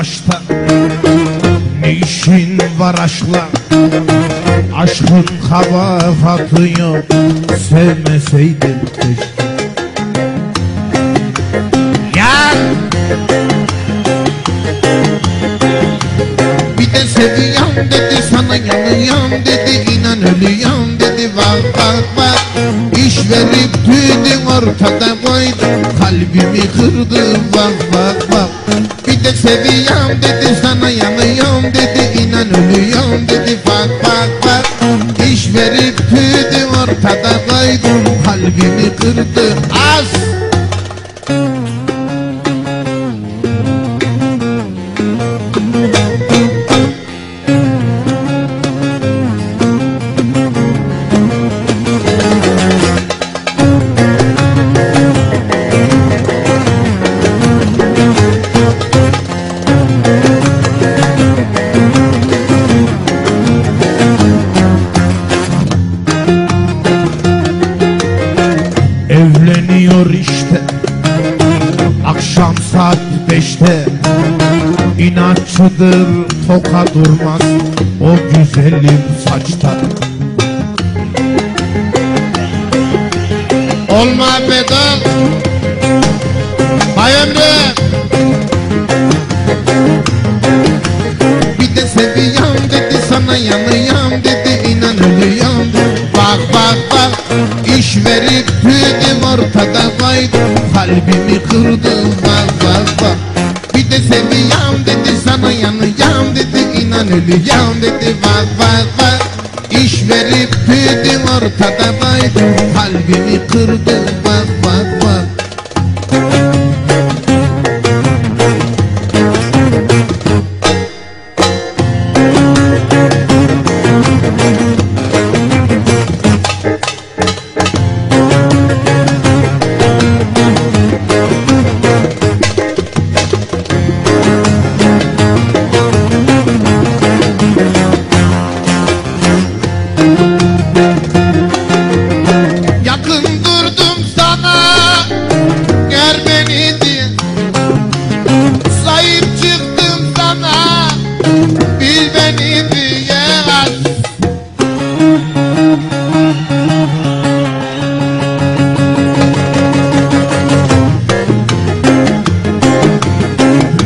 Başta. Ne işin var aşkla? Aşkın kabahatı yok. Sevmeseydin keşke. Gel Bir de seviyorum dedi sana yanıyorum dedi inan ölüyorum dedi. Bak bak bak İş verip tüydün ortada koydun kalbimi kırdın bak bak bak seviyorum dedi sana yanıyorum dedi inan ölüyorum dedi bak bak bak İş verip tüydün ortada koydun kalbimi kırdın az Evleniyor işte. Akşam saat beşte. İnatçıdır toka durmaz O güzelim saçta. Olma pedal Bay Ömrü Bir de seviyorum dedi sana yanıyorum dedi iş verip tüydüm ortada koydum. Kalbimi kırdın bak bak bak. Bir de seviyorum dedi sana yanıyorum dedi. İnan ölüyorum dedi bak bak bak. İş verip tüydüm ortada koydum. Kalbimi kırdın bak bak bak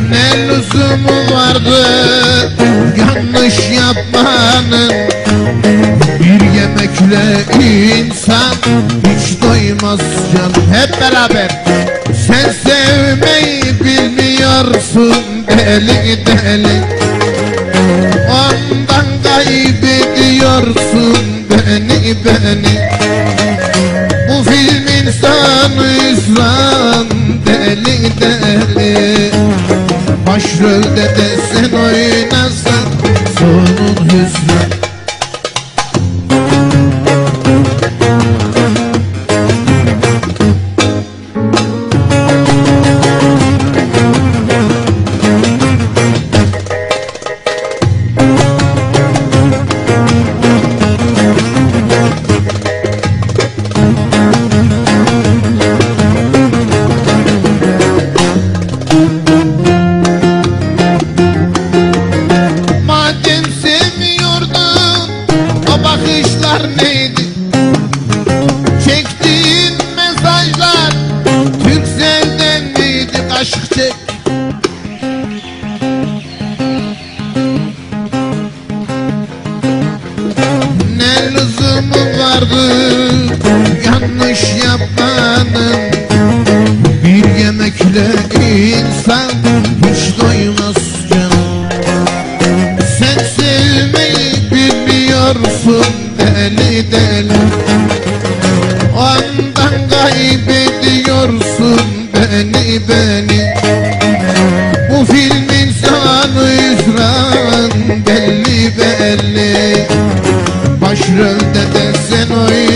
Ne lüzumu vardı Yanlış yapmanın? Bir yemekle insan hiç doymaz can. Hep beraber. Sen sevmeyi bilmiyorsun deli deli kaybediyorsun beni beni. Bu film insanı üzran deli deli. Başrolde de sen oynasan bakışlar neydi? Çektiğin mesajlar Türkcell'den miydi Aşk çek. Ne lüzumu vardı? Yanlış yapmanın Bir yemekle insan deli Ondan kaybediyorsun beni beni. Bu film insanı belli belli. Başrolde de sen oyna